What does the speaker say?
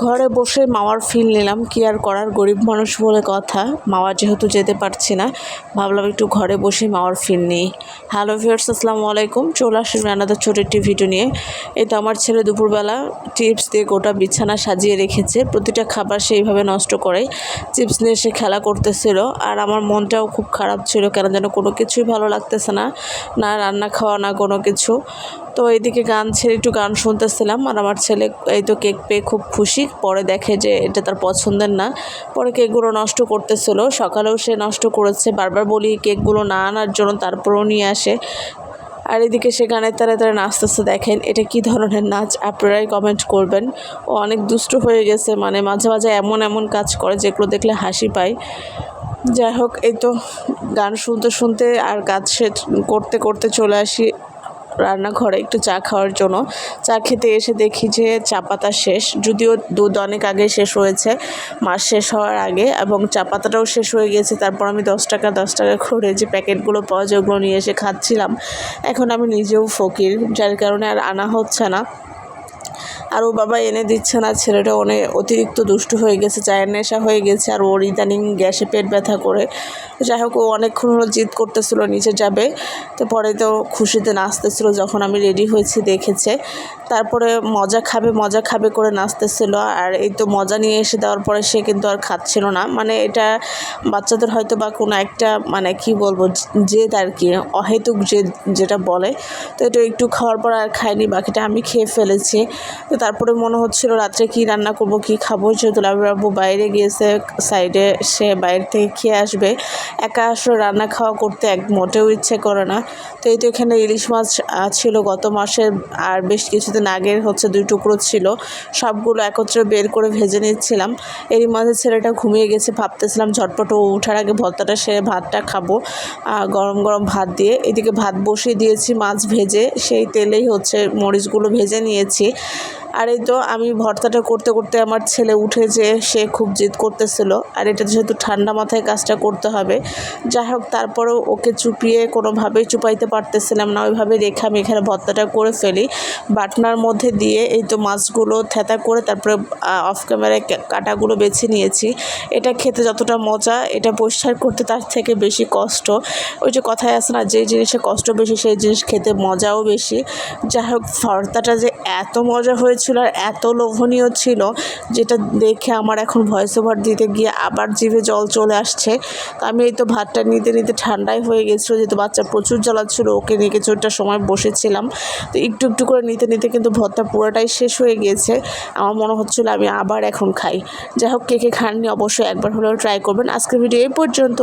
ঘরে বসে মামার ফিল নিলাম। কি আর করার? গরিব মানুষ বলে কথা। মামা যেহেতু যেতে পারছি না, ভাবলাম একটু ঘরে বসে মামার ফিল নিই। হ্যালো ভিউয়ার্স আসসালামু আলাইকুম। চলে আসলাম রান্নাদার ছোট একটি ভিডিও নিয়ে। এই তো আমার ছেলে দুপুরবেলা চিপস দিয়ে গোটা বিছানা সাজিয়ে রেখেছে। প্রতিটা খাবার সেইভাবে নষ্ট করে চিপস নিয়ে সে খেলা করতেছিল। আর আমার মনটাও খুব খারাপ ছিল। কেন যেন কোনো কিছুই ভালো লাগতেছে না। না রান্না খাওয়া, না কোনো কিছু। তো এইদিকে গান ছেড়ে একটু গান শুনতেছিলাম আর আমার ছেলে এই তো কেক পেয়ে খুব খুশি। পরে দেখে যে এটা তার পছন্দের না। পরে কেকগুলো নষ্ট করতেছিল। সকালেও সে নষ্ট করেছে। বারবার বলি কেকগুলো না আনার জন্য তারপরেও নিয়ে আসে। আর এদিকে সে গানের তারা তারা নাচতেছে। দেখেন এটা কি ধরনের নাচ? আপনারাই কমেন্ট করবেন। ও অনেক দুষ্ট হয়ে গেছে। মানে মাঝে মাঝে এমন এমন কাজ করে যেগুলো দেখলে হাসি পায়। যাই হোক, এই তো গান শুনতে শুনতে আর কাজ করতে করতে চলে আসি। রান্নাঘরে একটু চা খাওয়ার জন্য। চা খেতে এসে দেখি যে চা পাতা শেষ, যদিও দুধ অনেক আগে শেষ হয়েছে, মাস শেষ হওয়ার আগে এবং চা পাতাটাও শেষ হয়ে গেছে তারপর আমি দশ টাকা দশ টাকা করে যে প্যাকেটগুলো পাওয়া যায় ওগুলো নিয়ে এসে খাচ্ছিলাম। এখন আমি নিজেও ফকির, যার কারণে আর আনা হচ্ছে না। আর ও বাবা এনে দিচ্ছে না, ছেলেটা অনেক অতিরিক্ত দুষ্টু হয়ে গেছে, চায়ের নেশা হয়ে গেছে, আর ওর ইদানিং গ্যাসে পেট ব্যথা করে। যাই হোক, ও অনেকক্ষণ হলো জিদ করতেছিল, নিচে যাবে। তো পরে তো খুশিতে নাচতেছিল, যখন আমি রেডি হয়েছি, দেখেছে। তারপরে মজা খাবে মজা খাবে করে নাচতেছিল। আর এই তো মজা নিয়ে এসে দেওয়ার পরে সে কিন্তু আর খাচ্ছিল না। মানে এটা বাচ্চাদের হয়তো বা কোনো একটা মানে কি বলব জেদ আর কি, অহেতুক জেদ যেটা বলে। তো এটা একটু খাওয়ার পর আর খাইনি বাকিটা আমি খেয়ে ফেলেছি। তো তারপরে মনে হচ্ছিল রাত্রে কি রান্না করব, কি খাব, যেহেতু লাভবাবু বাইরে গিয়েছে, সাইডে সে বাইরে থেকে খেয়ে আসবে। একা আসলে রান্না খাওয়া করতে এক, মোটেও ইচ্ছে করে না। তো এই তো এখানে ইলিশ মাছ ছিল গত মাসের আর বেশ কিছুদিন আগের হচ্ছে দুই টুকরো ছিল, সবগুলো একত্রে বের করে ভেজে নিচ্ছিলাম। এরই মাঝে ছেলেটা ঘুমিয়ে গেছে, ভাবতেছিলাম ঝটপট ও উঠার আগে ভর্তাটা, সে ভাতটা খাব গরম গরম ভাত দিয়ে। এদিকে ভাত বসিয়ে দিয়েছি মাছ ভেজে, সেই তেলেই হচ্ছে মরিচগুলো ভেজে নিয়েছি। আর এই তো আমি ভর্তাটা করতে করতে আমার ছেলে উঠে যে সে খুব জিদ করতেছিল। আর এটা যেহেতু ঠান্ডা মাথায় কাজটা করতে হবে। যাই হোক, তারপরেও ওকে চুপিয়ে কোনোভাবেই চুপাইতে পারতেছিলাম না। ওইভাবে রেখে আমি এখানে ভর্তাটা করে ফেলি। বাটনার মধ্যে দিয়ে এই তো মাছগুলো থেতা করে তারপরে অফ ক্যামেরায় কাটাগুলো বেছে নিয়েছি। এটা খেতে যতটা মজা, এটা পরিষ্কার করতে তার থেকে বেশি কষ্ট। ওই যে কথায় আছে না যে জিনিসে কষ্ট বেশি, সেই জিনিস খেতে মজাও বেশি। যাই হোক, ভর্তাটা যে এত মজা হয়েছে ছিল আর এত লোভনীয় ছিল যেটা দেখে আমার এখন ভয়েস ওভার দিতে গিয়ে আবার জিভে জল চলে আসছে। তো আমি এই তো ভাতটা নিতে নিতে ঠান্ডাই হয়ে গেছিল, যেহেতু বাচ্চা প্রচুর জ্বালাচ্ছিলো, ওকে নিয়ে কিছুটা সময় বসেছিলাম। তো একটু একটু করে নিতে নিতে কিন্তু ভর্তা পুরোটাই শেষ হয়ে গিয়েছে। আমার মনে হচ্ছিল আমি আবার এখন খাই। যাই হোক, কে কে খাননি অবশ্যই একবার হলেও ট্রাই করবেন। আজকের ভিডিও এই পর্যন্ত।